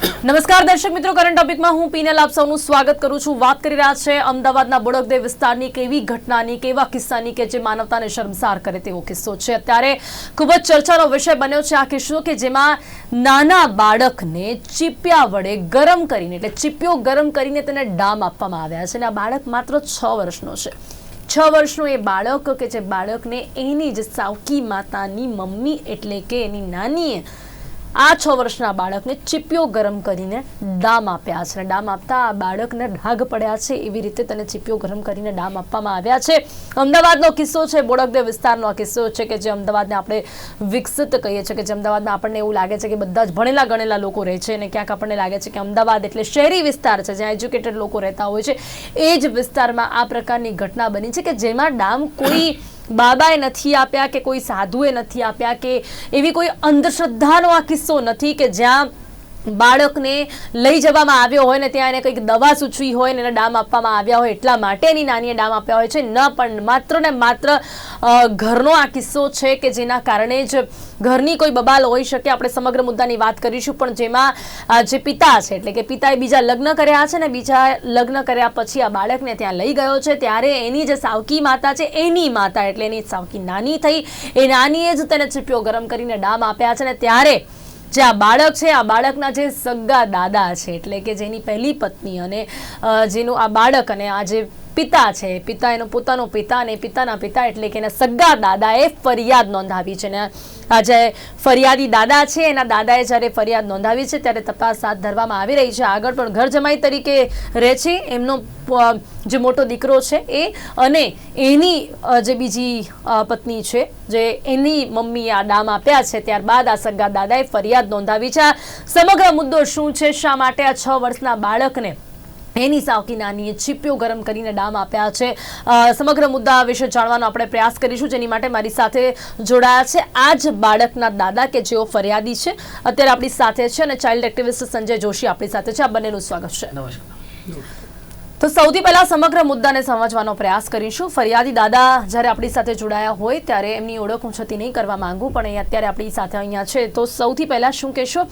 નમસ્કાર દર્શક મિત્રો કરંટ ટોપિકમાં હું પીનલ આપ સૌનું સ્વાગત કરું છું. વાત કરી રહ્યા છે અમદાવાદના બોડકદેવ વિસ્તારની કેવી ઘટનાની, કેવા કિસ્સાની કે જે માનવતાને શર્મસાર કરે તેવો કિસ્સો છે. અત્યારે ખૂબ જ ચર્ચાનો વિષય બન્યો છે આ કિસ્સો કે જેમાં નાના બાળકને ચીપિયા વડે ગરમ કરીને, એટલે ચીપિયો ગરમ કરીને તેને ડામ આપવામાં આવ્યા છે અને આ બાળક માત્ર છ વર્ષનો છે. છ વર્ષનો એ બાળક કે જે બાળકને એની જ સાવકી માતાની મમ્મી એટલે કે એની નાનીએ આ છ વર્ષના બાળકને ચીપિયો ગરમ કરીને ડામ આપ્યા છે. ડામ આપતા આ બાળકને ડાઘ પડ્યા છે. એવી રીતે તેને ચીપિયો ગરમ કરીને ડામ આપવામાં આવ્યા છે. અમદાવાદનો કિસ્સો છે. બોડકદેવ વિસ્તારનો કિસ્સો છે કે જે અમદાવાદને આપણે વિકસિત કહીએ છીએ કે જે અમદાવાદમાં આપણને એવું લાગે છે કે બધા જ ભણેલા ગણેલા લોકો રહે છે અને ક્યાંક આપણને લાગે છે કે અમદાવાદ એટલે શહેરી વિસ્તાર છે, જ્યાં એજ્યુકેટેડ લોકો રહેતા હોય છે. એ જ વિસ્તારમાં આ પ્રકારની ઘટના બની છે કે જેમાં ડામ કોઈ બાબાએ નથી આપ્યા કે કોઈ સાધુએ નથી આપ્યા કે એવી કોઈ અંધશ્રદ્ધાનો આ કિસ્સો નથી કે જ્યાં બાળકને લઈ જવામાં આવ્યો હોય ને ત્યાં એને કંઈક દવા સૂચવી હોય ને એને ડામ આપવામાં આવ્યા હોય એટલા માટે એની નાનીએ ડામ આપ્યા હોય છે. ન પણ, માત્ર ને માત્ર ઘરનો આ કિસ્સો છે કે જેના કારણે જ ઘરની કોઈ બબાલ હોઈ શકે. આપણે સમગ્ર મુદ્દાની વાત કરીશું, પણ જેમાં જે પિતા છે, એટલે કે પિતાએ બીજા લગ્ન કર્યા છે ને બીજા લગ્ન કર્યા પછી આ બાળકને ત્યાં લઈ ગયો છે, ત્યારે એની જે સાવકી માતા છે, એની માતા એટલે એની સાવકી નાની થઈ. એ નાનીએ જ તેને ચીપિયો ગરમ કરીને ડામ આપ્યા છે ને ત્યારે જે આ બાળક છે, આ બાળકના જે સગા દાદા છે, એટલે કે જેની પહેલી પત્ની અને જેનું આ બાળક અને આ જે પિતા છે. પિતા એનો પોતાનો પિતા અને પિતાના પિતા એટલે કે એના સગા દાદાએ ફરિયાદ નોંધાવી છે. ને આ જે ફરિયાદી દાદા છે. એના દાદાએ જ્યારે ફરિયાદ નોંધાવી છે, ત્યારે તપાસ હાથ ધરવામાં આવી રહી છે. આગળ પણ ઘર જમાઈ તરીકે રહે છે. એમનો જે મોટો દીકરો છે એ અને એની જે બીજી પત્ની છે, જે એની મમ્મીએ આ ડામ આપ્યા છે, ત્યારબાદ આ સગા દાદાએ ફરિયાદ નોંધાવી છે. સમગ્ર મુદ્દો શું છે? શા માટે આ છ વર્ષના બાળકને એની સાવકી નાનીએ ચીપિયો ગરમ કરીને ડામ આપ્યા છે. સમગ્ર મુદ્દા વિશે જાણવાનો આપણે પ્રયાસ કરીશું. જેની માટે મારી સાથે જોડાયા છે આ જ બાળકના દાદા કે જેઓ ફરિયાદી છે. અત્યારે આપણી સાથે છે અને ચાઇલ્ડ એક્ટિવિસ્ટ સંજય જોશી આપણી સાથે છે. આ બંનેનું સ્વાગત છે. તો સૌથી પહેલા સમગ્ર મુદ્દાને સમજવાનો પ્રયાસ કરીશું. ફરિયાદી દાદા જ્યારે આપણી સાથે જોડાયા હોય ત્યારે એમની ઓળખ હું છતી નહીં કરવા માંગુ, પણ એ અત્યારે આપણી સાથે અહીંયા છે. તો સૌથી પહેલા શું કહેશો?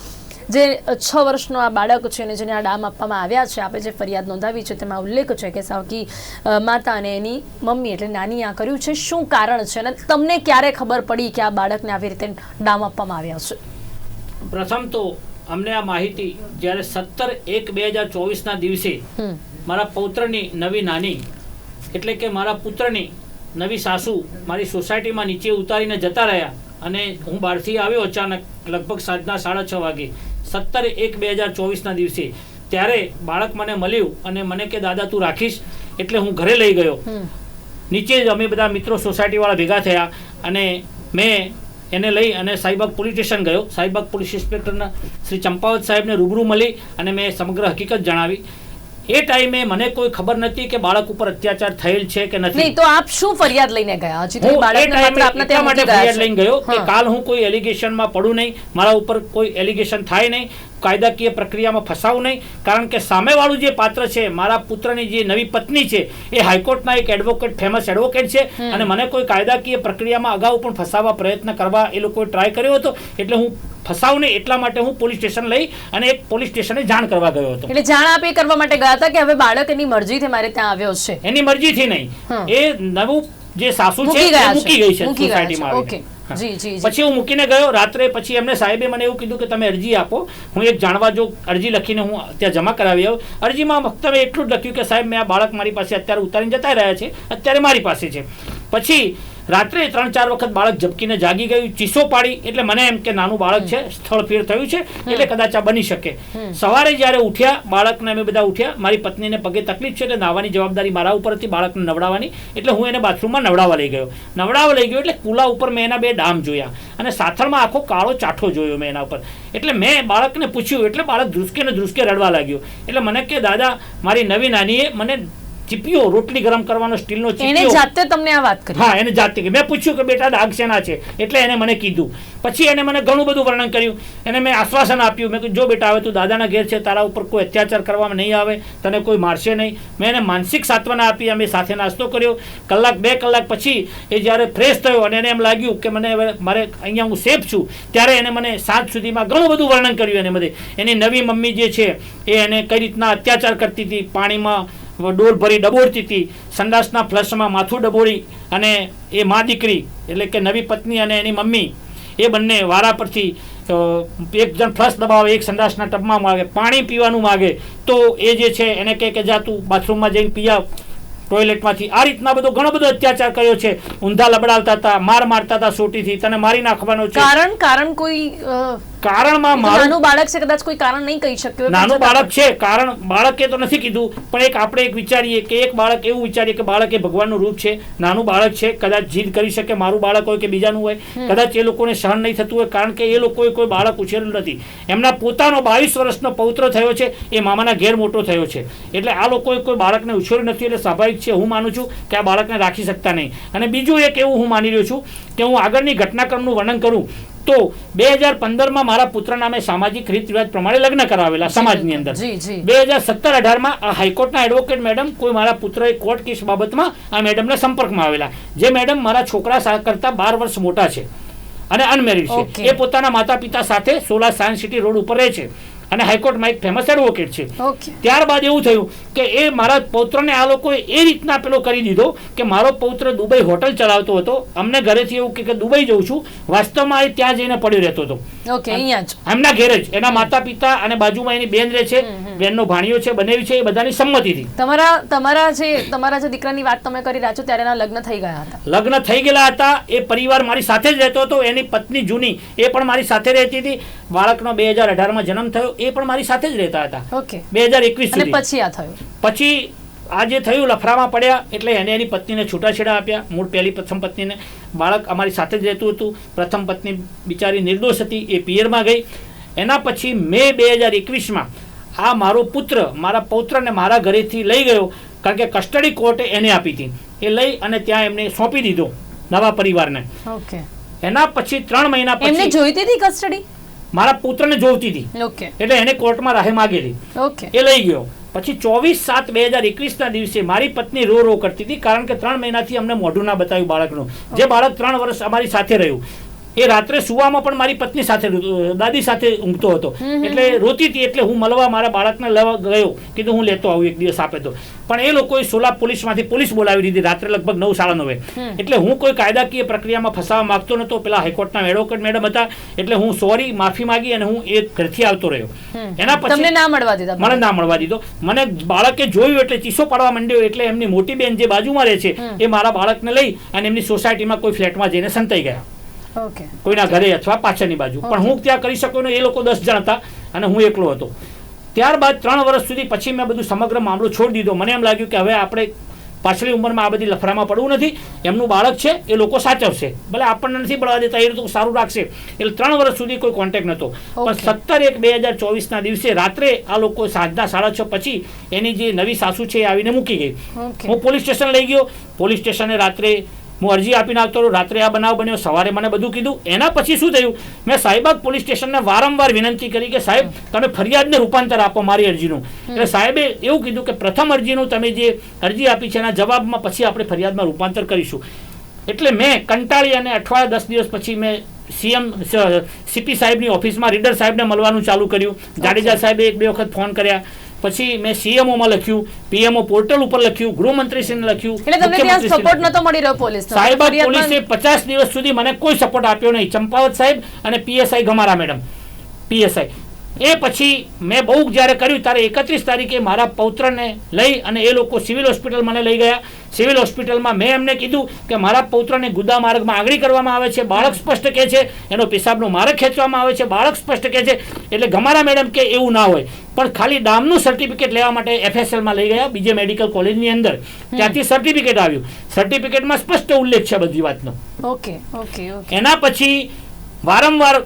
જે છ વર્ષનો આ બાળક છે અને જેને આ ડામ આપવામાં આવ્યા છે આપણે જે ફરિયાદ નોંધાવી છે તેમાં ઉલ્લેખ છે કે સાવકી માતા અને એની મમ્મી એટલે નાની આ કર્યું છે. શું કારણ છે અને તમને ક્યારે ખબર પડી કે આ બાળકને આવી રીતે ડામ આપવામાં આવ્યા છે? પ્રથમ તો અમને આ માહિતી જ્યારે સત્તર એક બે હજાર ચોવીસના દિવસે મારા પૌત્રની નવી નાની એટલે કે મારા પુત્રની નવી સાસુ મારી સોસાયટીમાં નીચે ઉતારીને જતા રહ્યા અને હું બહારથી આવ્યો અચાનક લગભગ સાંજના સાડા છ વાગે. સત્તર એક બે હજાર ચોવીસના દિવસે. ત્યારે બાળક મને મળ્યું અને મને કે દાદા તું રાખીશ? એટલે હું ઘરે લઈ ગયો. નીચે જ અમે બધા મિત્રો સોસાયટીવાળા ભેગા થયા અને મેં એને લઈ અને સાઈબાગ પોલીસ સ્ટેશન ગયો. સાઈબાગ પોલીસ ઇન્સ્પેક્ટરના શ્રી ચંપાવત સાહેબને રૂબરૂ મળી અને મેં સમગ્ર હકીકત જણાવી. એ ટાઈમે મને કોઈ ખબર નથી કે બાળક ઉપર અત્યાચાર થયેલ છે કે નથી. નહીં તો આપ શું ફરિયાદ લઈને ગયા? હજી તો બાળકને માત્ર આપના ત્યાં માટે ફરિયાદ. લઈને ગયો કે કાલ હું કોઈ એલિગેશનમાં પડું નહીં મારા ઉપર કોઈ એલિગેશન થાય નહીં. કાયદાકીય પ્રક્રિયામાં ફસાવું નહીં કારણ કે સામેવાળું જે પાત્ર છે મારા પુત્રની જે નવી પત્ની છે એ હાઈકોર્ટના એક એડવોકેટ ફેમસ એડવોકેટ છે. અને મને કોઈ કાયદાકીય પ્રક્રિયામાં અગાઉ પણ ફસાવવા પ્રયત્ન કરવા એ લોકોએ ટ્રાય કર્યો હતો એટલે હું ફસાવું નહીં એટલા માટે હું પોલીસ સ્ટેશન લઈ અને એક પોલીસ સ્ટેશને જાણ કરવા ગયો હતો. એટલે જાણ આપે કરવા માટે ગયા હતા કે હવે બાળક એની મરજીથી મારે ત્યાં આવ્યો છે? એની મરજીથી નહીં. એ નવું જે સાસુ છે મૂકી ગઈ છે સોસાયટીમાં ઓકે. જી જી જી. પછી હું મૂકીને ગયો રાત્રે પછી એમને સાહેબે મને એવું કીધું કે તમે અરજી આપો હું એક જાણવા જો અરજી લખીને હું ત્યાં જમા કરાવી આવ્યો અરજીમાં ફક્ત એટલું જ લખ્યું કે સાહેબ મેં આ બાળક મારી પાસે અત્યારે ઉતારીને જતા રહ્યા છે અત્યારે મારી પાસે છે. પછી રાત્રે ત્રણ ચાર વખત બાળક ઝબકીને જાગી ગયું ચીસો પાડી એટલે મને એમ કે નાનું બાળક છે સ્થળ ફેર થયું છે એટલે કદાચ આ બની શકે. સવારે જ્યારે ઉઠ્યા બાળકને અમે બધા ઉઠ્યા મારી પત્નીને પગે તકલીફ છે એટલે નાવાની જવાબદારી મારા ઉપર હતી બાળકને નવડાવવાની એટલે હું એને બાથરૂમમાં નવડાવવા લઈ ગયો. નવડાવવા લઈ ગયો એટલે કુલા ઉપર મેં એના બે ડામ જોયા અને સાથળમાં આખો કાળો ચાઠો જોયો મેં એના ઉપર. એટલે મેં બાળકને પૂછ્યું એટલે બાળક ધ્રુસકે ને ધ્રુસકે રડવા લાગ્યો. એટલે મને કે દાદા મારી નવી નાનીએ મને ચીપિયો રોટલી ગરમ કરવાનો સ્ટીલનો એને જાતે તમને આ વાત કરી. હા એને જાતે કે મેં પૂછ્યું કે બેટા દાગ શેના છે? એટલે એને મને કીધું. પછી એને મને ઘણું બધું વર્ણન કર્યું. એને મેં આશ્વાસન આપ્યું. મેં કીધું જો બેટા હવે તું દાદાના ઘેર છે તારા ઉપર કોઈ અત્યાચાર કરવામાં નહીં આવે તને કોઈ મારશે નહીં. મેં એને માનસિક સાત્વના આપી અમે સાથે નાસ્તો કર્યો. કલાક બે કલાક પછી એ જ્યારે ફ્રેશ થયો અને એને એમ લાગ્યું કે મને હવે મારે અહીંયા હું સેફ છું ત્યારે એને મને સાંજ સુધીમાં ઘણું બધું વર્ણન કર્યું એને બધે. એની નવી મમ્મી જે છે એ એને કઈ રીતના અત્યાચાર કરતી હતી પાણીમાં ડોલ ભરી ડબોળતી હતી. સંડાસના ફ્લશમાં માથું ડબોળી અને એ મા દીકરી, એટલે કે નવી પત્ની અને એની મમ્મી, એ બંને વારા પરથી એક જણ ફ્લશ દબાવે, એક સંડાસના ટબમાં માગે, પાણી પીવાનું માગે. તો એ જે છે એને કહે કે, જા તું બાથરૂમમાં જઈને પી ટોયલેટમાંથી. આ રીતના બધો ઘણો બધો અત્યાચાર કર્યો છે. ઊંધા લબડાવતા હતા, માર મારતા હતા સોટીથી. તને મારી નાખવાનો છે. કારણ કારણ કોઈ કારણમાં મારું નાનું બાળક છે કદાચ કોઈ કારણ નહીં કહી શક્યો નાનું બાળક છે કારણ બાળકે તો નથી કીધું પણ એક આપણે એક વિચારીએ કે એક બાળક એવું વિચારીએ કે બાળક એ ભગવાનનું રૂપ છે નાનું બાળક છે કદાચ જીદ કરી શકે મારું બાળક હોય કે બીજાનું હોય કદાચ એ લોકોને સહન નહીં થતું હોય કારણ કે એ લોકોએ કોઈ બાળક ઉછેર્યું નથી. એમના પોતાનો બાવીસ વર્ષનો પૌત્ર થયો છે એ મામાના ઘેર મોટો થયો છે. એટલે આ લોકોએ કોઈ બાળકને ઉછેર્યું નથી એટલે સ્વાભાવિક છે હું માનું છું કે આ બાળકને રાખી શકતા નહીં. અને બીજું એક એવું હું માની રહ્યો છું કે હું આગળની ઘટનાક્રમનું વર્ણન કરું તો બે હજાર પંદરમાં મારા પુત્ર નામે સામાજિક રીત રિવાજ પ્રમાણે લગ્ન કરાવેલા સમાજની અંદર. બે હજાર સત્તર અઢારમાં આ હાઈકોર્ટના એડવોકેટ મેડમ કોઈ મારા પુત્રએ કોર્ટ કેસ બાબતમાં આ મેડમના સંપર્કમાં આવેલા. જે મેડમ મારા છોકરા કરતાં બાર વર્ષ મોટા છે અને અનમેરિડ છે. એ પોતાના માતા પિતા સાથે સોલા સાયન્સ સિટી રોડ ઉપર રહે છે. અને હાઈકોર્ટમાં એક ફેમસ એડવોકેટ છે. ત્યારબાદ એવું થયું કે એ મારા પૌત્રને આ લોકોએ એ રીતના પેલો કરી દીધો કે મારો પૌત્ર દુબઈ હોટલ ચલાવતો હતો. અમને ઘરેથી એવું કે કે દુબઈ જઉં છું. વાસ્તવમાં એ ત્યાં જઈને પડ્યો રહેતો હતો. ઓકે અહીંયા જ. એમના ઘેર જ. એના માતા પિતા અને બાજુમાં એની બેન રહે છે બેનનો ભાણિયો છે બનેવી છે એ બધાની સંમતિથી. તમારા તમારા જે તમારા જે દીકરાની વાત તમે કરી રહ્યા છો ત્યારે એના લગ્ન થઈ ગયા હતા. લગ્ન થઈ ગયેલા હતા એ પરિવાર મારી સાથે જ રહેતો હતો એની પત્ની જૂની એ પણ મારી સાથે રહેતી હતી. બાળકનો બે હજાર અઢારમાં જન્મ થયો એ પણ મારી સાથે જ રહેતા હતા. ઓકે. બે હજાર એકવીસ પછી આ થયું? પછી આ જે થયું લફરામાં પડ્યા એટલે એને એની પત્નીને છૂટાછેડા આપ્યા. મૂળ પહેલી પ્રથમ પત્નીને. બાળક અમારી સાથે જ રહેતું હતું. પ્રથમ પત્ની બિચારી નિર્દોષ હતી એ પિયરમાં ગઈ. એના પછી મે બે હજાર એકવીસમાં આ મારો પુત્ર મારા પૌત્રને મારા ઘરેથી લઈ ગયો કારણ કે કસ્ટડી કોર્ટે એને આપી હતી. એ લઈ અને ત્યાં એમને સોંપી દીધો નવા પરિવારને. એના પછી ત્રણ મહિના એમને પછી જોઈતી હતી કસ્ટડી? મારા પુત્રને જોઈતી હતી. એટલે એને કોર્ટમાં રાહે માગેલી. ઓકે. એ લઈ ગયો. પછી ચોવીસ સાત બે હજાર એકવીસના દિવસે મારી પત્ની રો રો કરતી હતી, કારણ કે ત્રણ મહિનાથી અમને મોઢું ના બતાવ્યું બાળકનું. જે બાળક ત્રણ વર્ષ અમારી સાથે રહ્યું. એ રાત્રે સુવામાં પણ મારી પત્ની સાથે દાદી સાથે ઊંઘતો હતો. એટલે રોતી હતી એટલે હું મળવા મારા બાળકને લેવા ગયો. કીધું હું લેતો આવું એક દિવસ આપે તો. પણ એ લોકોએ સોલા પોલીસમાંથી પોલીસ બોલાવી દીધી. રાત્રે લગભગ નવ સાડા નવે. એટલે હું કોઈ કાયદાકીય પ્રક્રિયામાં ફસાવા માંગતો નતો પેલા હાઈકોર્ટના એડવોકેટ મેડમ હતા. એટલે હું સોરી માફી માંગી અને હું એ ઘરથી આવતો રહ્યો. એના પછી ના મળવા દીધા મને ના મળવા દીધો. મને બાળકે જોયું એટલે ચીસો પાડવા માંડ્યો એટલે એમની મોટી બેન જે બાજુમાં રહે છે એ મારા બાળકને લઈ અને એમની સોસાયટીમાં કોઈ ફ્લેટમાં જઈને સંતાઈ ગયા. કોઈના ઘરે અથવા પાછળની બાજુ. પણ હું ત્યાં કરી શકું ને એ લોકો દસ જણ હતા અને હું એકલો હતો. ત્યારબાદ ત્રણ વર્ષ સુધી પછી મેં બધું સમગ્ર મામલો છોડી દીધો. મને એમ લાગ્યું કે હવે આપણે પાછલી ઉંમરમાં આ બધી લફરામાં પડવું નથી. એમનું બાળક છે એ લોકો સાચવશે. ભલે આપણને નથી પડવા દેતા એ તો સારું રાખશે. એટલે ત્રણ વર્ષ સુધી કોઈ કોન્ટેક્ટ નહોતો. પણ સત્તર એક બે હજાર ચોવીસના દિવસે રાત્રે આ લોકો સાંજના સાડા છ પછી એની જે નવી સાસુ છે એ આવીને મૂકી ગઈ. હું પોલીસ સ્ટેશન લઈ ગયો. પોલીસ સ્ટેશને રાત્રે હું અરજી આપીને આવતો રહ્યો રાત્રે આ બનાવ બન્યો. સવારે મને બધું કીધું. એના પછી શું થયું? મેં સાહેબાગ પોલીસ સ્ટેશનને વારંવાર વિનંતી કરી કે સાહેબ તમે ફરિયાદને રૂપાંતર આપો મારી અરજીનું. એટલે સાહેબે એવું કીધું કે પ્રથમ અરજીનું તમે જે અરજી આપી છે એના જવાબમાં પછી આપણે ફરિયાદમાં રૂપાંતર કરીશું. એટલે મેં કંટાળી અને અઠવાડિયા દસ દિવસ પછી મેં સીએમ સીપી સાહેબની ઓફિસમાં રીડર સાહેબને મળવાનું ચાલુ કર્યું. જાડેજા સાહેબે એક બે વખત ફોન કર્યા. પછી મેં સીએમઓમાં લખ્યું પીએમઓ પોર્ટલ ઉપર લખ્યું ગૃહમંત્રીશ્રીને લખ્યું એટલે તમને ત્યાં મુખ્યમંત્રીશ્રીને સપોર્ટ નતો મળી રહ્યો પોલીસ સાહેબ પોલીસે પચાસ દિવસ સુધી મને કોઈ સપોર્ટ આપ્યો નહીં. ચંપાવત સાહેબ અને P S I Gamara madam. P S I એ પછી મેં બહુ જ્યારે કર્યું ત્યારે એકત્રીસ તારીખે મારા પૌત્રને લઈ અને એ લોકો સિવિલ હોસ્પિટલ મને લઈ ગયા. સિવિલ હોસ્પિટલમાં મેં એમને કીધું કે મારા પૌત્રને ગુદા માર્ગમાં આંગળી કરવામાં આવે છે બાળક સ્પષ્ટ કહે છે એનો પેશાબનો માર્ગ ખેંચવામાં આવે છે બાળક સ્પષ્ટ કહે છે એટલે ગમારા મેડમ કે એવું ના હોય. પણ ખાલી ડામનું સર્ટિફિકેટ લેવા માટે એફએસએલમાં લઈ ગયા બીજે મેડિકલ કોલેજની અંદર. ત્યાંથી સર્ટિફિકેટ આવ્યું. સર્ટિફિકેટમાં સ્પષ્ટ ઉલ્લેખ છે બધી વાતનો. Okay okay okay. એના પછી વારંવાર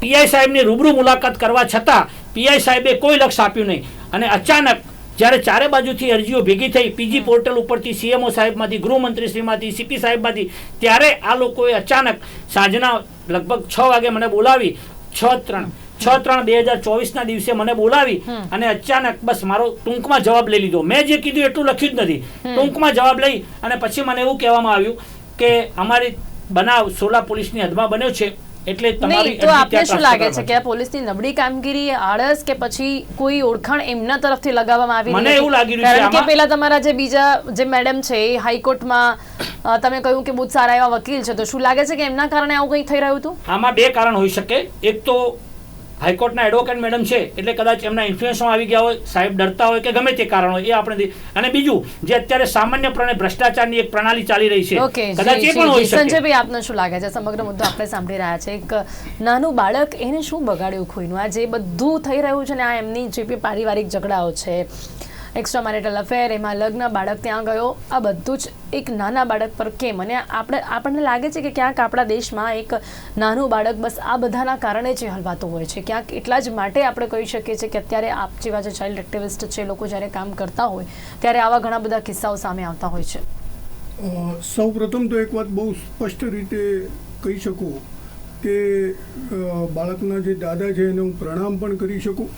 પીઆઈ સાહેબની રૂબરૂ મુલાકાત કરવા છતાં પીઆઈ સાહેબે કોઈ લક્ષ આપ્યું નહીં. અને અચાનક જ્યારે ચારે બાજુથી અરજીઓ ભેગી થઈ પીજી પોર્ટલ ઉપરથી સીએમઓ સાહેબમાંથી ગૃહમંત્રીશ્રીમાંથી સીપી સાહેબમાંથી ત્યારે આ લોકોએ અચાનક સાંજના લગભગ છ વાગે મને બોલાવી છ ત્રણ છ ત્રણ બે હજાર ચોવીસના દિવસે મને બોલાવી અને અચાનક બસ મારો ટૂંકમાં જવાબ લઈ લીધો. મેં જે કીધું એટલું લખ્યું જ નથી. ટૂંકમાં જવાબ લઈ અને પછી મને એવું કહેવામાં આવ્યું કે અમારી બનાવ સોલા પોલીસની હદમાં બન્યો છે. એટલે તમારી તો આપને શું લાગે છે કે આ પોલીસની નબળી કામગીરી આળસ કે પછી કોઈ ઓળખાણ એમના તરફથી લગાવવામાં આવી મને એવું લાગી રહ્યું છે કારણ કે પેલા તમારા જે બીજા જે મેડમ છે એ હાઈકોર્ટમાં તમે કહ્યું કે બહુ સારા એવા વકીલ છે. તો શું લાગે છે કે એમના કારણે આવું કંઈ થઈ રહ્યું હતું? આમાં બે કારણ હોઈ શકે. એક તો હાઈકોર્ટના એડવોકેટ મેડમ છે એટલે કદાચ એમના ઇન્ફ્લુએન્સમાં આવી ગયા હોય સાહેબ ડરતા હોય કે ગમે તે કારણ હોય એ આપણે અને બીજું જે અત્યારે સામાન્યપણે ભ્રષ્ટાચારની એક પ્રણાલી ચાલી રહી છે કદાચ એ પણ હોય શકે. સંજયભાઈ આપને શું લાગે છે? સમગ્ર મુદ્દો આપણે સાંભળી રહ્યા છે. એક નાનું બાળક એને શું બગાડ્યું ખોઈનું? આ જે બધું થઈ રહ્યું છે ને આ એમની જે બી પારિવારિક ઝઘડાઓ છે એક્સ્ટ્રા મેરિટલ અફેર એમાં લગ્ન, બાળક ત્યાં ગયો. આ બધું જ એક નાના બાળક પર કેમ? અને આપણે, આપણને લાગે છે કે ક્યાંક આપણા દેશમાં એક નાનું બાળક બસ આ બધાના કારણે જ હલવાતું હોય છે. ક્યાંક એટલા જ માટે આપણે કહી શકીએ છીએ કે અત્યારે આપ જેવા જે ચાઇલ્ડ એક્ટિવિસ્ટ છે લોકો જ્યારે કામ કરતા હોય, ત્યારે આવા ઘણા બધા કિસ્સાઓ સામે આવતા હોય છે. સૌ પ્રથમ તો એક વાત બહુ સ્પષ્ટ રીતે કહી શકું કે બાળકના જે દાદા છે, એને હું પ્રણામ પણ કરી શકું.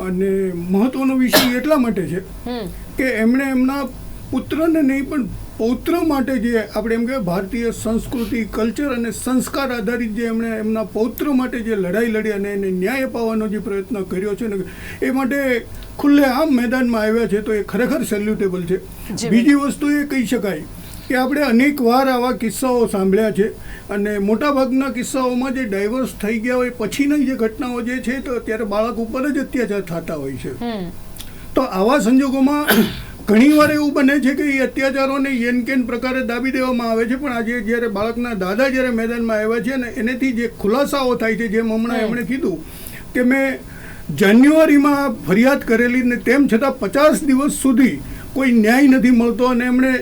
અને મહત્વનો વિષય એટલા માટે છે કે એમણે એમના પુત્રને નહીં પણ પૌત્ર માટે જે આપણે એમ કે ભારતીય સંસ્કૃતિ કલ્ચર અને સંસ્કાર આધારિત જે એમણે એમના પૌત્ર માટે જે લડાઈ લડી અને એને ન્યાય અપાવવાનો જે પ્રયત્ન કર્યો છે ને એ માટે ખુલ્લે આમ મેદાનમાં આવ્યા છે તો એ ખરેખર સેલ્યુટેબલ છે. બીજી વસ્તુ એ કહી શકાય કે આપણે અનેક વાર આવા કિસ્સાઓ સાંભળ્યા છે અને મોટાભાગના કિસ્સાઓમાં જે ડાયવર્સ થઈ ગયા હોય પછીની જે ઘટનાઓ જે છે તો ત્યારે બાળક ઉપર જ અત્યાચાર થતા હોય છે. તો આવા સંજોગોમાં ઘણીવાર એવું બને છે કે એ અત્યાચારોને યેન કેન પ્રકારે દાબી દેવામાં આવે છે પણ આજે જ્યારે બાળકના દાદા જ્યારે મેદાનમાં આવ્યા છે ને એનેથી જે ખુલાસાઓ થાય છે જેમ હમણાં એમણે કીધું કે મેં જાન્યુઆરીમાં ફરિયાદ કરેલી ને તેમ છતાં પચાસ દિવસ સુધી કોઈ ન્યાય નથી મળતો અને એમણે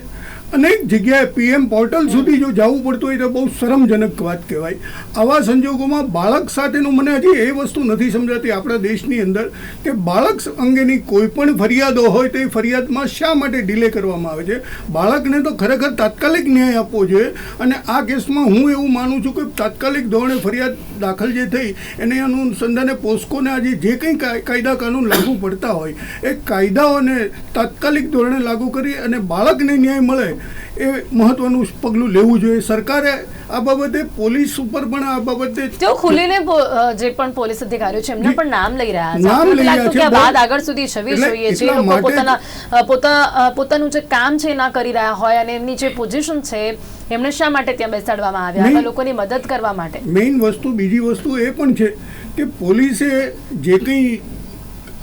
અનેક જગ્યાએ પીએમ પોર્ટલ સુધી જો જવું પડતું હોય તો બહુ શરમજનક વાત કહેવાય. આવા સંજોગોમાં બાળક સાથેનું મને હજી એ વસ્તુ નથી સમજાતી આપણા દેશની અંદર કે બાળક અંગેની કોઈ પણ ફરિયાદો હોય તો ફરિયાદમાં શા માટે ડિલે કરવામાં આવે છે? બાળકને તો ખરેખર તાત્કાલિક ન્યાય આપવો જોઈએ અને આ કેસમાં હું એવું માનું છું કે તાત્કાલિક ધોરણે ફરિયાદ દાખલ જે થઈ એને અનુસંધાને પોસ્કોને આજે જે કંઈ કાય- કાયદા કાનૂન લાગુ પડતા હોય, એ કાયદાઓને તાત્કાલિક ધોરણે લાગુ કરી અને બાળકને ન્યાય મળે એ મહત્વનું પગલું લેવું જોઈએ. સરકારે આ બાબતે પોલીસ ઉપર પણ આ બાબતે તેઓ ખુલીને જે પણ પોલીસ અધિકારીઓ છે એમના પણ નામ લઈ રહ્યા છે. નામ લઈ રહ્યા છે. બાદ આગળ સુધી છવી જોઈએ છે. લોકો પોતાના પોતા પોતાનું જે કામ છે ના કરી રહ્યા હોય અને એમની જે પોઝિશન છે એમને શા માટે ત્યાં બેસાડવામાં આવ્યા. હતા લોકોની મદદ કરવા માટે. મેઇન વસ્તુ બીજી વસ્તુ એ પણ છે કે પોલીસે જે કંઈ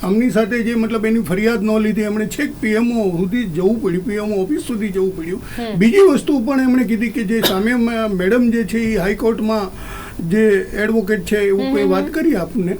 આમની સાથે જે મતલબ એની ફરિયાદ ન લીધી એમણે છેક પીએમઓ સુધી જવું પડ્યું પીએમઓ ઓફિસ સુધી જવું પડ્યું. બીજી વસ્તુ પણ એમણે કીધી કે જે સામે મેડમ જે છે એ હાઈકોર્ટમાં જે એડવોકેટ છે એવું કોઈ વાત કરી આપને?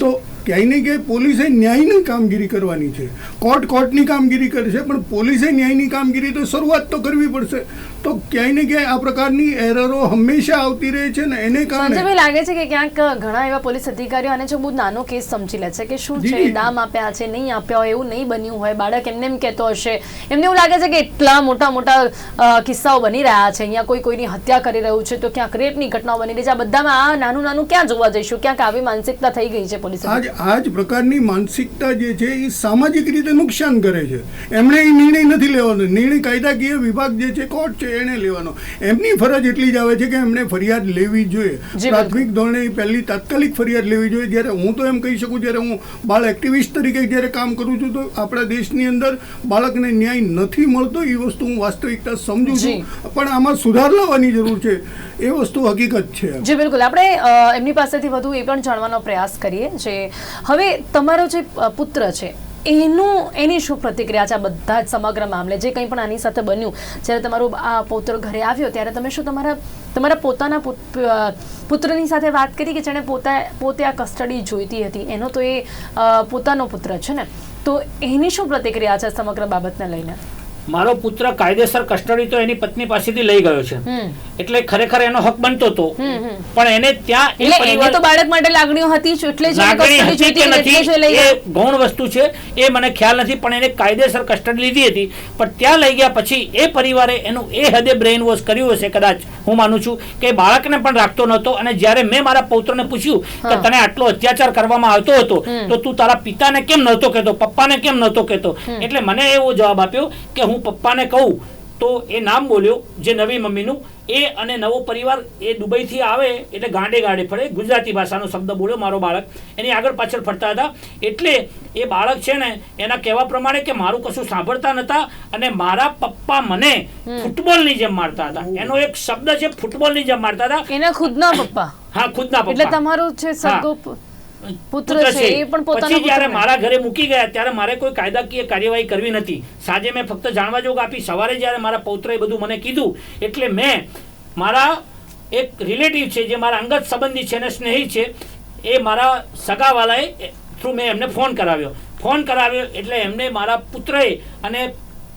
તો ક્યાંય ને ક્યાંય પોલીસે ન્યાયની કામગીરી કરવાની છે. કોર્ટ કોર્ટની કામગીરી કરશે પણ પોલીસે ન્યાયની કામગીરી તો શરૂઆત તો કરવી પડશે. તો ક્યાંય ને ક્યાંય આ પ્રકારની એરરો હંમેશા આવતી રહે છે ને એને કારણે સંજયભાઈ લાગે છે કે ક્યાંક ઘણા એવા પોલીસ અધિકારીઓ આને જો બહુ નાનો કેસ સમજી લે છે કે શું છે નામ દામ આપ્યા છે નહીં આપ્યા હોય એવું નહીં બન્યું હોય બાળક એમને એમ કહેતો હશે. એમને એવું લાગે છે કે એટલા મોટા મોટા કિસ્સાઓ બની રહ્યા છે. અહીંયા કોઈ કોઈની હત્યા કરી રહ્યું છે તો ક્યાંક રેપની ઘટનાઓ બની રહી છે. આ બધામાં આ નાનું નાનું ક્યાં જોવા જઈશું? ક્યાંક આવી માનસિકતા થઈ ગઈ છે પોલીસ આજ આ જ પ્રકારની માનસિકતા જે છે એ સામાજિક રીતે નુકસાન કરે છે. એમણે એ નિર્ણય નથી લેવાનો. નિર્ણય કાયદાકીય વિભાગ જે છે કોર્ટ છે એને લેવાનો. એમની ફરજ એટલી જ આવે છે કે એમણે ફરિયાદ લેવી જોઈએ. પ્રાથમિક ધોરણે પહેલી તાત્કાલિક ફરિયાદ લેવી જોઈએ. જ્યારે હું તો એમ કહી શકું જ્યારે હું બાળ એક્ટિવિસ્ટ તરીકે જ્યારે કામ કરું છું તો આપણા દેશની અંદર બાળકને ન્યાય નથી મળતો. એ વસ્તુ હું વાસ્તવિકતા સમજુ છું. પણ આમાં સુધાર લાવવાની જરૂર છે. એ વસ્તુ હકીકત છે. જી બિલકુલ. આપણે એમની પાસેથી વધુ એ પણ જાણવાનો પ્રયાસ કરીએ. જે હવે તમારો જે પુત્ર છે એનું, એની શું પ્રતિક્રિયા છે આ બધા જ સમગ્ર મામલે? જે કંઈ પણ આની સાથે બન્યું, જ્યારે તમારો આ પૌત્ર ઘરે આવ્યો, ત્યારે તમે શું તમારા તમારા પોતાના પુત્રની સાથે વાત કરી કે જેણે પોતા, પોતે આ કસ્ટડી જોઈતી હતી? એનો તો એ પોતાનો પુત્ર છે ને? તો એની શું પ્રતિક્રિયા છે સમગ્ર બાબતને લઈને? મારો પુત્ર કાયદેસર કસ્ટડી તો એની પત્ની પાસેથી લઈ ગયો છે. એટલે ખરેખર એનો હક બનતો હતો. પણ એને ત્યાં એ પરિવાર તો બાળક માટે લાગણીઓ હતી એટલે જ લાગણી હતી કે નથી એ ગૌણ વસ્તુ છે એ મને ખ્યાલ નથી પણ એને કાયદેસર કસ્ટડી લીધી હતી. પણ ત્યાં લઈ ગયા પછી એ પરિવારે એનું એ હદે બ્રેઇન વોશ કર્યું હશે કદાચ. હું માનું છું કે બાળકને પણ રાખતો નહોતો અને જ્યારે મેં મારા પૌત્રને પૂછ્યું કે તને આટલો અત્યાચાર કરવામાં આવતો હતો તો તું તારા પિતાને કેમ નહોતો કહેતો પપ્પાને કેમ નહોતો કહેતો? એટલે મને એવો જવાબ આપ્યો કે હું પપ્પાને કહું તો એ નામ બોલ્યો જે નવી મમ્મીનું. એ અને નવો પરિવાર એ દુબઈથી આવે એટલે ગાંડે ગાંડે ફરે ગુજરાતી ભાષાનો શબ્દ બોલ્યો મારો બાળક. એની આગળ પાછળ ફરતા હતા. એટલે એ બાળક છે ને એના કહેવા પ્રમાણે કે મારું કશું સાંભળતા નતા અને મારા પપ્પા મને ફૂટબોલની જેમ મારતા હતા. એનો એક શબ્દ છે ફૂટબોલની જેમ મારતા હતા. એના ખુદના પપ્પા? હા ખુદના એટલે પપ્પા. તમારો જે સગો પ- પુત્ર છે એ પણ પોતાનો પછી જ્યારે મારા ઘરે મૂકી ગયા ત્યારે મારે કોઈ કાયદાકીય કાર્યવાહી કરવી નથી. સાંજે મેં ફક્ત જાણવા જોગ આપી. સવારે જ્યારે મારા પૌત્રએ બધું મને કીધું એટલે મેં મારા એક રિલેટિવ છે જે મારા અંગત સંબંધી છે અને સ્નેહી છે એ મારા સગાવાલાએ થ્રુ મેં એમને ફોન કરાવ્યો. ફોન કરાવ્યો એટલે એમને મારા પુત્રએ અને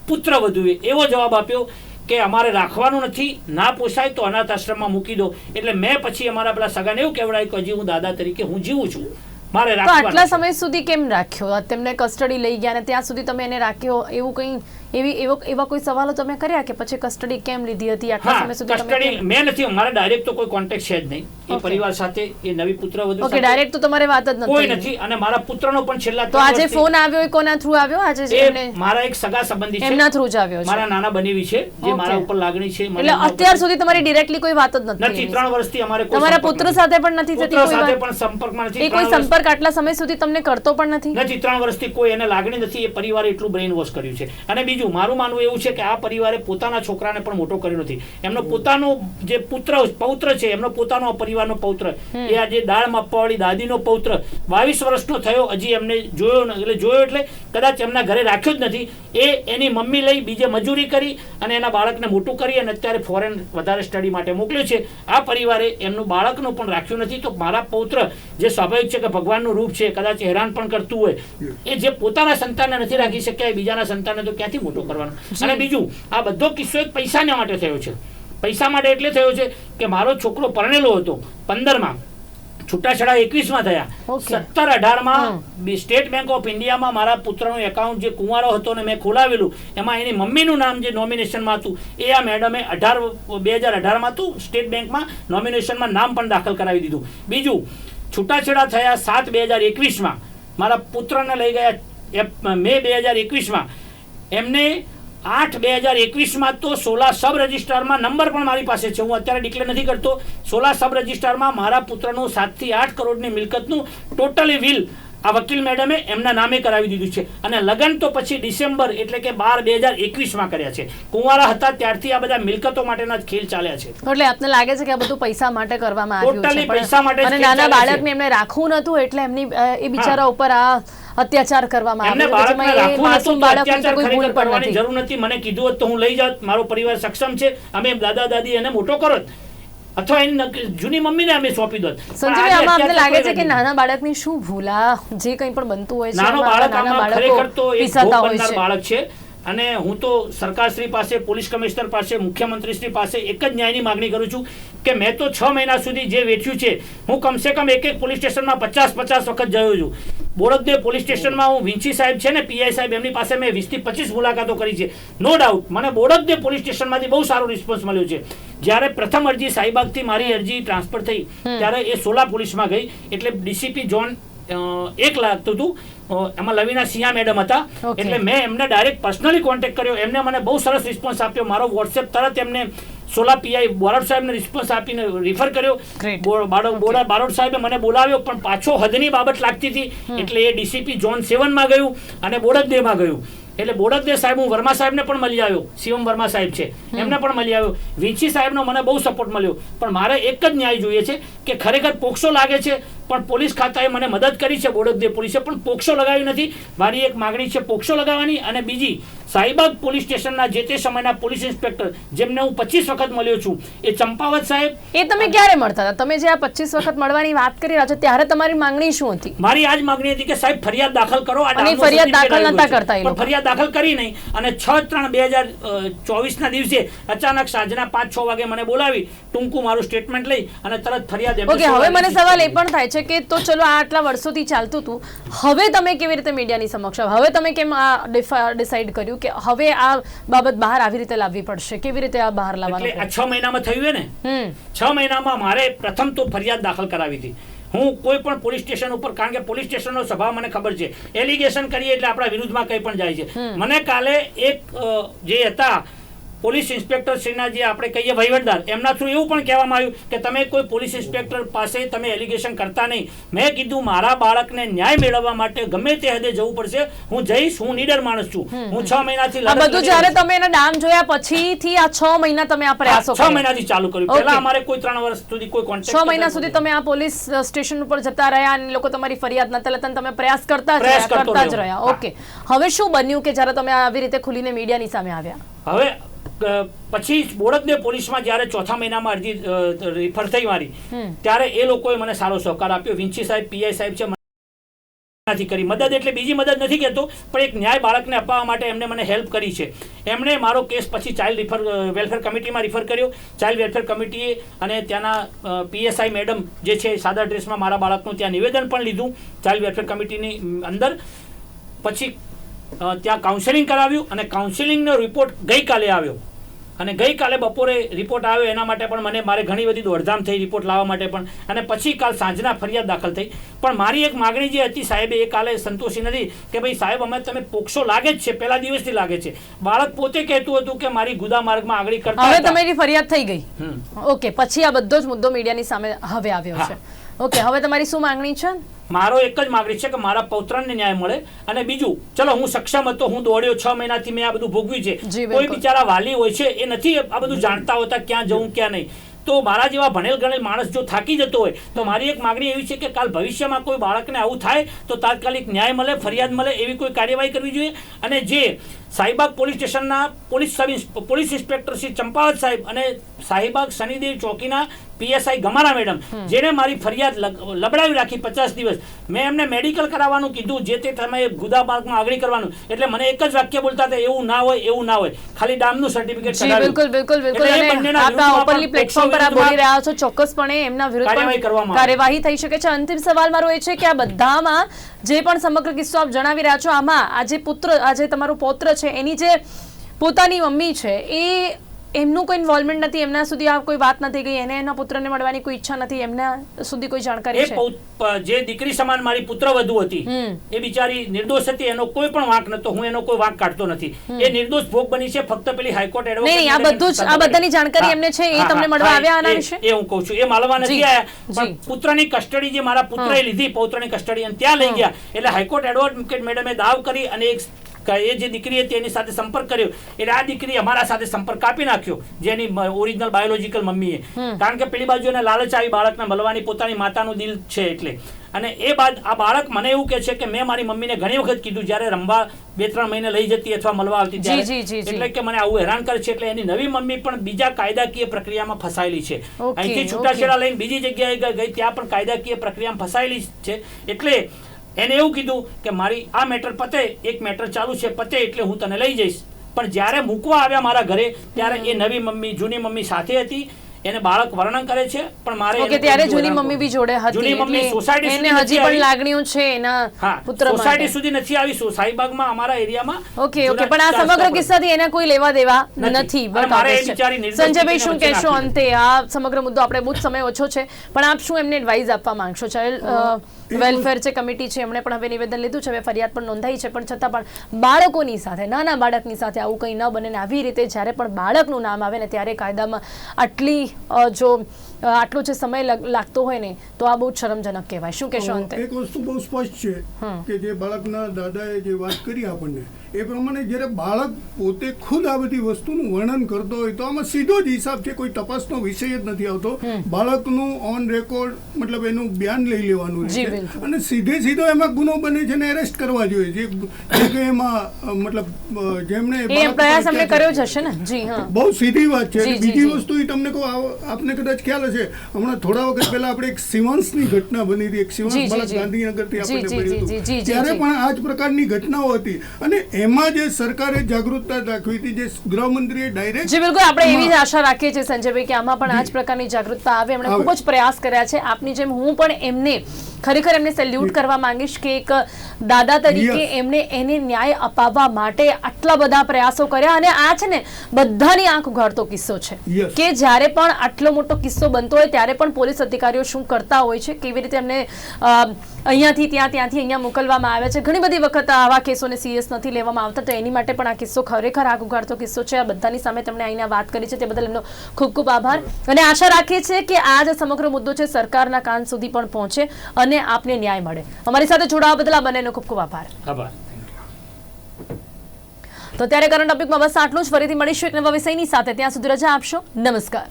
પુત્ર વધુએ એવો જવાબ આપ્યો કે અમારે રાખવાનું નથી ના પોસાય તો અનાથ આશ્રમમાં મૂકી દો. એટલે મેં પછી અમારા પેલા સગાને એવું કહેવડાવ્યું કે હજી હું દાદા તરીકે હું જીવું છું. મારે આટલા સમય સુધી કેમ રાખ્યો? તેમને કસ્ટડી લઈ ગયા અને ત્યાં સુધી તમે એને રાખ્યો? એવું કંઈ એવી એવો એવા કોઈ સવાલો તમે કર્યા કે પછી કસ્ટડી કેમ લીધી હતી? આટલા સમય સુધી કસ્ટડી? મેં નથી મારા ડાયરેક્ટ તો કોઈ કોન્ટેક્ટ છે જ નહીં. એ પરિવાર સાથે એ નવી પુત્ર વધુ ઓકે ડાયરેક્ટ તો તમારે વાત જ કોઈ નથી નથી અને મારા પુત્રનો પણ છેલ્લા તો આજે ફોન આવ્યો એ કોના થ્રુ આવ્યો? આજે જે એમને મારા એક સગા સંબંધી છે. એમના થ્રુ જ આવ્યો છે. મારા નાના બનેવી છે જે મારા ઉપર લાગણી છે એટલે અત્યાર સુધી તમારી ડિરેક્ટલી કોઈ વાત જ નથી નથી 3 વર્ષથી અમારે કોઈ તમારા પુત્ર સાથે પણ નથી થતી કોઈ સાથે પણ સંપર્કમાં નથી એ કોઈ સંપર્ક આટલા સમય સુધી તમને કરતો પણ નથી? નથી 3 વર્ષથી કોઈ એને લાગણી નથી એ પરિવારે એટલું બ્રેઇન વોશ કર્યું છે. અને બીજું મારું માનવું એવું છે કે આ પરિવારે પોતાના છોકરાને પણ મોટો કર્યો નથી. એમનો પોતાનો જે પુત્ર પૌત્ર છે એમનો પોતાનો પરિવારનો પૌત્ર. એ આજે દાળ માપવાવાળી દાદીનો પૌત્ર. બાવીસ વર્ષનો થયો હજી એમને જોયો એટલે જોયો એટલે કદાચ એમના ઘરે રાખ્યો જ નથી. એ એની મમ્મી લઈ બીજે મજૂરી કરી અને એના બાળકને મોટું કરી અને અત્યારે ફોરેન વધારે સ્ટડી માટે મોકલ્યું છે. આ પરિવારે એમનું બાળકનું પણ રાખ્યું નથી. તો મારા પૌત્ર જે સ્વાભાવિક છે કે ભગવાનનું રૂપ છે કદાચ હેરાન પણ કરતું હોય એ જે પોતાના સંતાનને નથી રાખી શક્યા એ બીજાના સંતાનને તો ક્યાંથી મોટો કરવાનો. અને બીજું આ બધો કિસ્સો એક પૈસાના માટે થયો છે. પૈસા માટે એટલે થયો છે કે મારો છોકરો પરણેલો હતો પંદરમાં. છૂટાછેડા એકવીસમાં થયા. સત્તર અઢારમાં સ્ટેટ બેંક ઓફ ઇન્ડિયામાં મારા પુત્રનું એકાઉન્ટ જે કુંવારો હતો ને મેં ખોલાવેલું એમાં એની મમ્મીનું નામ જે નોમિનેશનમાં હતું એ આ મેડમે અઢાર બે હજાર અઢારમાં હતું સ્ટેટ બેંકમાં નોમિનેશનમાં નામ પણ દાખલ કરાવી દીધું. બીજું છૂટાછેડા થયા સાત બે હજાર એકવીસમાં. મારા પુત્રને લઈ ગયા મે બે હજાર એકવીસમાં. એમને આઠ બે હજાર એકવીસમાં તો સોલા સબ રજિસ્ટ્રારમાં નંબર પણ મારી પાસે છે. હું અત્યારે ડિક્લેર નથી કરતો. સોલા સબ રજિસ્ટ્રારમાં મારા પુત્રનું સાતથી આઠ કરોડની મિલકતનું ટોટલી વિલ આ વકીલ મેડમે એમના નામે કરાવી દીધું છે. અને લગ્ન તો પછી ડિસેમ્બર એટલે કે બાર બે હજાર એકવીસમાં કર્યા છે. કુંવારા હતા ત્યારથી આ બધા મિલકતો માટેના ખેલ ચાલ્યા છે. એટલે આપને લાગે છે કે આ બધું પૈસા માટે કરવામાં આવ્યું છે પૈસા માટે અને નાના બાળકને એમને રાખવું નતું એટલે એમની એ બિચારા ઉપર આ અત્યાચાર કરવામાં એમને બાળકને રાખવું માસૂમ નતું તો બાળકની તો અત્યાચાર ખરેખર કરવાની જરૂર નથી. મને કીધું હોત તો હું લઈ જાત મારો પરિવાર સક્ષમ છે. અમે દાદા દાદી એને મોટો કરો અથવા એની જૂની મમ્મીને અમે સોંપી દો. આમાં અમને લાગે છે કે નાના બાળકની શું ભૂલા જે કંઈ પણ બનતું હોય છે નાનો બાળક આમાં ખરેખર તો એક બાળક છે. અને હું તો સરકારશ્રી પાસે પોલીસ કમિશનર પાસે મુખ્યમંત્રીશ્રી પાસે એક જ ન્યાયની માગણી કરું છું કે મેં તો છ મહિના સુધી જે વેઠ્યું છે હું કમસે કમ એક એક પોલીસ સ્ટેશનમાં પચાસ પચાસ વખત જયો છું. બોરદદેવ પોલીસ સ્ટેશનમાં હું વિંચી સાહેબ છે ને પીઆઈ સાહેબ એમની પાસે મેં વીસથી પચીસ મુલાકાતો કરી છે. નો ડાઉટ મને બોરદદેવ પોલીસ સ્ટેશનમાંથી બહુ સારો રિસ્પોન્સ મળ્યો છે. જ્યારે પ્રથમ અરજી સાહીબાગથી મારી અરજી ટ્રાન્સફર થઈ ત્યારે એ સોલા પોલીસમાં ગઈ. એટલે ડીસીપી જોન એક લાગતું હતું. એમાં લવિના સિંહા મેડમ હતા. એટલે મેં એમને ડાયરેક્ટ પર્સનલી કોન્ટેક્ટ કર્યો. એમને મને બહુ સરસ રિસ્પોન્સ આપ્યો. મારો વોટ્સએપ તરત એમને સોલા પીઆઈ બોરાડ સાહેબને રિસ્પોન્સ આપીને રિફર કર્યો. Great. બોરા- બારોટ સાહેબે મને બોલાવ્યો પણ પાછો હદની બાબત લાગતી હતી. એટલે એ ડીસીપી જોન સેવનમાં ગયું અને બોડકદેવમાં ગયું. એટલે બોડદદે સાહેબ હું વર્મા સાહેબને પણ મળી આવ્યો. શિવમ વર્મા સાહેબ છે. એમને પણ મળી આવ્યો. વિંચી સાહેબનો મને બહુ સપોર્ટ મળ્યો. પણ મારે એક જ ન્યાય જોઈએ છે કે ખરેખર પોક્સો લાગે છે પણ પોલીસ ખાતાએ મને મદદ કરી છે બોડદદે પોલીસે પણ પોક્સો લગાવી નથી. મારી એક માગણી છે પોક્સો લગાવવાની અને બીજી સાઈબાગ પોલીસ સ્ટેશનના જે તે સમયના પોલીસ ઇન્સ્પેક્ટર જેમને હું પચીસ વખત મળ્યો છું એ ચંપાવત સાહેબ. એ તમે ક્યારે મળતા હતા? તમે જે આ પચીસ વખત મળવાની વાત કરી રહ્યા છો ત્યારે તમારી માંગણી શું હતી? મારી આજ માંગણી હતી કે સાહેબ ફરિયાદ દાખલ કરો અને ફરિયાદ દાખલ નતા કરતા એ ફરિયાદ દાખલ કરી નહીં. અને છ ત્રણ બે હજાર ચોવીસના દિવસે અચાનક સાંજના પાંચ છ વાગે મને બોલાવી ટૂંકું મારું સ્ટેટમેન્ટ લઈ અને તરત ફરિયાદ ઓકે હવે મને સવાલ એ પણ થાય છે કે તો ચલો આ આટલા વર્ષોથી ચાલતું હતું. હવે તમે કેવી રીતે મીડિયાની સમક્ષ હવે તમે કેમ આ ડિસાઈડ કર્યું? કે હવે આ બાબત બહાર આવી રીતે લાવવી પડશે? કેવી રીતે આ બહાર એટલે આ છ મહિનામાં થયું ને? છ મહિનામાં મારે પ્રથમ તો ફરિયાદ દાખલ કરાવી હતી. હું કોઈ પણ પોલીસ સ્ટેશન ઉપર કારણ કે પોલીસ સ્ટેશનનો સ્વભાવ મને ખબર છે. એલિગેશન કરીએ એટલે આપણા વિરુદ્ધમાં કંઈ પણ જાય છે. મને કાલે એક જે હતા પોલીસ ઇન્સ્પેક્ટર શ્રીના જે આપણે કહીએ વહીવટદાર એમના થ્રુ એવું પણ કહેવામાં આવ્યું કે તમે કોઈ પોલીસ ઇન્સ્પેક્ટર પાસે તમે એલિગેશન કરતા નહીં. મેં કીધું મારા બાળકને ન્યાય મેળવવા માટે ગમે તે હદે જવું પડશે. હું જઈશ હું નીડર માણસ છું. હું છ મહિનાથી બધું જ્યારે તમે એના નામ જોયા પછીથી આ છ મહિના તમે આ પ્રયાસો છ મહિનાથી ચાલુ કર્યું. પહેલા અમારે કોઈ ત્રણ વર્ષ સુધી કોઈ કોન્ટેક્ટ છ મહિના સુધી તમે આ પોલીસ સ્ટેશન ઉપર જતા રહ્યા અને લોકો તમારી ફરિયાદ નતા લેતા તમે પ્રયાસ કરતા રહ્યા કરતા જ રહ્યા. ઓકે હવે શું બન્યું કે જ્યારે તમે આવી રીતે ખુલીને મીડિયાની સામે આવ્યા? હવે પછી બોડદને પોલીસમાં જ્યારે ચોથા મહિનામાં અરજી રિફર થઈ મારી ત્યારે એ લોકોએ મને સારો સહકાર આપ્યો. વિંચી સાહેબ પીઆઈ સાહેબ છે નથી કરી મદદ એટલે બીજી મદદ નથી કહેતો પણ એક ન્યાય બાળકને અપાવવા માટે એમણે મને હેલ્પ કરી છે. એમણે મારો કેસ પછી ચાઇલ્ડ રિફર વેલફેર કમિટીમાં રિફર કર્યો. ચાઇલ્ડ વેલફેર કમિટીએ અને ત્યાંના પીએસઆઈ મેડમ જે છે સાદા ડ્રેસમાં મારા બાળકનું ત્યાં નિવેદન પણ લીધું ચાઇલ્ડ વેલફેર કમિટીની અંદર. પછી ત્યાં કાઉન્સેલિંગ કરાવ્યું અને કાઉન્સેલિંગનો રિપોર્ટ ગઈકાલે આવ્યો. અને ગઈકાલે બપોરે રિપોર્ટ આવ્યો એના માટે પણ મને મારે ઘણી બધી દોડધામ થઈ રિપોર્ટ લાવવા માટે પણ. અને પછી કાલ સાંજના ફરિયાદ દાખલ થઈ. પણ મારી એક માગણી જે હતી સાહેબે એ કાલે સંતોષી નથી કે ભાઈ સાહેબ અમે તમે પોક્ષો લાગે જ છે પહેલા દિવસથી લાગે છે. બાળક પોતે કહેતું હતું કે મારી ગુદા માર્ગમાં આગળ કરતા હવે તમારી ફરિયાદ થઈ ગઈ. ઓકે પછી આ બધો જ મુદ્દો મીડિયાની સામે હવે આવ્યો છે. ઓકે હવે તમારી શું માંગણી છે? મારો એક જ માગણી છે કે મારા પૌત્રને ન્યાય મળે અને બીજું ચલો હું સક્ષમ હતો હું દોડ્યો છ મહિનાથી મેં આ બધું ભોગવ્યું છે. કોઈ બિચારા વાલી હોય છે એ નથી આ બધું જાણતા હોતા ક્યાં જવું ક્યાં નહીં. તો મારા જેવા ભણેલ ગણેલ માણસ જો થાકી જતો હોય તો મારી એક માગણી એવી છે કે કાલ ભવિષ્યમાં કોઈ બાળકને આવું થાય તો તાત્કાલિક ન્યાય મળે ફરિયાદ મળે એવી કોઈ કાર્યવાહી કરવી જોઈએ. અને જે સાહીબાગ પોલીસ સ્ટેશનના police sub police inspector Shri Champawat સાહેબ અને Shahibaug Shanidev ચોકીના P S I Gamara madam જેણે મારી ફરિયાદ લબડાવી રાખી પચાસ દિવસ. મેં એમને મેડિકલ કરાવવાનું કીધું જે તે તમે ગુદા માર્ગમાં આગળ કરવાનું. એટલે મને એક જ વાક્ય બોલતા હતા એવું ના હોય એવું ના હોય. ખાલી ડામનું સર્ટિફિકેટ બિલકુલ બિલકુલ બિલકુલ. ઓપનલી પ્લેટફોર્મ પર બોલી રહ્યા છો ચોક્કસપણે એમના વિરુદ્ધ કાર્યવાહી કરવામાં કાર્યવાહી થઈ શકે છે. અંતિમ સવાલ મારો એ છે કે આ બધામાં જે પણ સમગ્ર કિસ્સો આપ જણાવી રહ્યા છો, આમાં આજે પુત્ર આજે તમારો પૌત્ર છે, એની જે પોતાની મમ્મી છે, એ એમનું કોઈ ઇન્વોલ્વમેન્ટ નથી એમના સુધી આ કોઈ વાત નથી ગઈ એને એના પુત્રને મળવાની કોઈ ઈચ્છા નથી એમના સુધી કોઈ જાણકારી છે? જે દીકરી સમાન મારી પુત્રવધુ હતી એ બિચારી નિર્દોષ હતી એનો કોઈ પણ વાંક નતો હું એનો કોઈ વાંક કાઢતો નથી. એ નિર્દોષ ભોગ બની છે ફક્ત પેલી હાઈકોર્ટ એડવોકેટ નહીં, આ બધું જ- આ બધાની જાણકારી એમને છે, એ તમને મળવા આવ્યા આના વિશે? એ હું કહું છું એ માલવા નથી આવ્યા પણ પુત્રની કસ્ટડી જે મારા પુત્રએ લીધી પૌત્રની કસ્ટડી અને ત્યાં લઈ ગયા એટલે હાઈકોર્ટ એડવોકેટ મેડમે દાવ કરી અને એક એ જે દીકરી હતી એની સાથે સંપર્ક કર્યો. એટલે આ દીકરી અમારા સાથે સંપર્ક કાપી નાખ્યો જેની ઓરિજિનલ બાયોલોજીકલ મમ્મીએ. કારણ કે પેલી બાજુ એને લાલચ આવી બાળકને મળવાની પોતાની માતાનું દિલ છે એટલે. અને એ બાદ આ બાળક મને એવું કે છે કે મેં મારી મમ્મીને ઘણી વખત કીધું જ્યારે રમવા બે ત્રણ મહિને લઈ જતી અથવા મળવા આવતી. એટલે કે મને આવું હેરાન કરે છે એટલે એની નવી મમ્મી પણ બીજા કાયદાકીય પ્રક્રિયામાં ફસાયેલી છે. અહીંથી છૂટાછેડા લઈને બીજી જગ્યાએ ગઈ ત્યાં પણ કાયદાકીય પ્રક્રિયામાં ફસાયેલી છે. એટલે એને એવું કીધું કે મારી આ મેટર પતે એક મેટર ચાલુ છે પતે એટલે હું તને લઈ જઈશ. પણ જ્યારે મૂકવા આવ્યા મારા ઘરે ત્યારે એ નવી મમ્મી જૂની મમ્મી સાથે હતી. એને બાળક વર્ણન કરે છે પણ મારે ઓકે ત્યારે જૂની મમ્મી બી જોડે હતી જૂની મમ્મી સોસાયટી એને હજી પણ લાગણીઓ છે એના પુત્ર સોસાયટી સુધી નથી આવી. સો- શાહીબાગમાં અમારા એરિયામાં ઓકે ઓકે પણ આ સમગ્ર કિસ્સાથી એને કોઈ લેવા દેવા નથી. સંજયભાઈ શું કહેશો અંતે? આ સમગ્ર મુદ્દો આપણે બહુ સમય ઓછો છે પણ આપ શું એમને એડવાઇસ આપવા માંગશો? ચાઇલ્ડ વેલફેર જે કમિટી છે એમણે પણ હવે નિવેદન લીધું છે હવે ફરિયાદ પણ નોંધાઈ છે પણ છતાં પણ બાળકોની સાથે નાના બાળકની સાથે આવું કંઈ ન બને ને આવી રીતે જ્યારે પણ બાળકનું નામ આવે ને ત્યારે કાયદામાં આટલી જો આટલો જે સમય લગ- લાગતો હોય ને તો આ બહુ શરમજનક કહેવાય. શું કહેશો અંતે? એક વસ્તુ બહુ સ્પષ્ટ છે કે જે બાળકના દાદાએ જે વાત કરી આપણને એ પ્રમાણે જ્યારે બાળક પોતે ખુદ આ બધી વસ્તુનું વર્ણન કરતો હોય તો આમાં સીધો જ હિસાબ છે કોઈ તપાસનો વિષય જ નથી આવતો. બાળકનું ઓન રેકોર્ડ મતલબ એનું બયાન લઈ લેવાનું છે. અને સીધે સીધો એમાં ગુનો બને છે ને એરેસ્ટ કરવા જોઈએ. જે કે એમાં મતલબ જેમણે પ્રયાસ અમને કર્યો જ હશે ને? જી હા. બહુ સીધી વાત છે. બીજી વસ્તુ એ તમને કહું આપને કદાચ ખ્યાલ હશે. હમણાં થોડા વખત પહેલા આપણે એક સિવાંશની ઘટના બની હતી. એક જી, બાળક ગાંધીનગરથી આપણને મળ્યું હતું. ત્યારે પણ આ જ પ્રકારની ઘટનાઓ હતી. અને એમાં જે સરકારે જાગૃતતા દાખવી હતી જે ગૃહમંત્રીએ ડાયરેક્ટ જી બિલકુલ. આપણે એવી જ આશા રાખીએ છીએ સંજયભાઈ કે આમાં પણ આ જ પ્રકારની જાગૃતતા આવે. એમણે ખૂબ જ પ્રયાસ કર્યા છે. આપની જેમ હું પણ એમને ખરેખર એમને સેલ્યુટ કરવા માંગીશ કે એક દાદા તરીકે એમને એમણે એને ન્યાય અપાવવા માટે આટલા બધા પ્રયાસો કર્યા અને આ છે ને બધાની આંખ ઉઘાડતો કિસ્સો છે. કે જ્યારે પણ આટલો મોટો કિસ્સો બનતો હોય ત્યારે પણ પોલીસ અધિકારીઓ શું કરતા હોય છે કેવી રીતે એમને અહીંયાથી ત્યાં ત્યાંથી અહીંયા મોકલવામાં આવે છે. ઘણી બધી વખત આવા કેસોને સિરિયસ નથી લેવામાં આવતા તો એની માટે પણ આ કિસ્સો ખરેખર આગ ઉગાડતો કિસ્સો છે. આ બધાની સામે તેમણે અહીંયા વાત કરી છે. તે બદલ એમનો ખૂબ ખૂબ આભાર. અને આશા રાખીએ છીએ કે આ જે સમગ્ર મુદ્દો છે સરકારના કાન સુધી પણ પહોંચે અને આપને ન્યાય મળે. અમારી સાથે જોડાવા બદલ આ બંનેનો ખૂબ ખૂબ આભાર. આભાર. તો ત્યારે કરંટ ટોપિકમાં બસ આટલું જ. ફરીથી મળીશું એક નવા વિષયની સાથે. ત્યાં સુધી રજા આપશો. નમસ્કાર.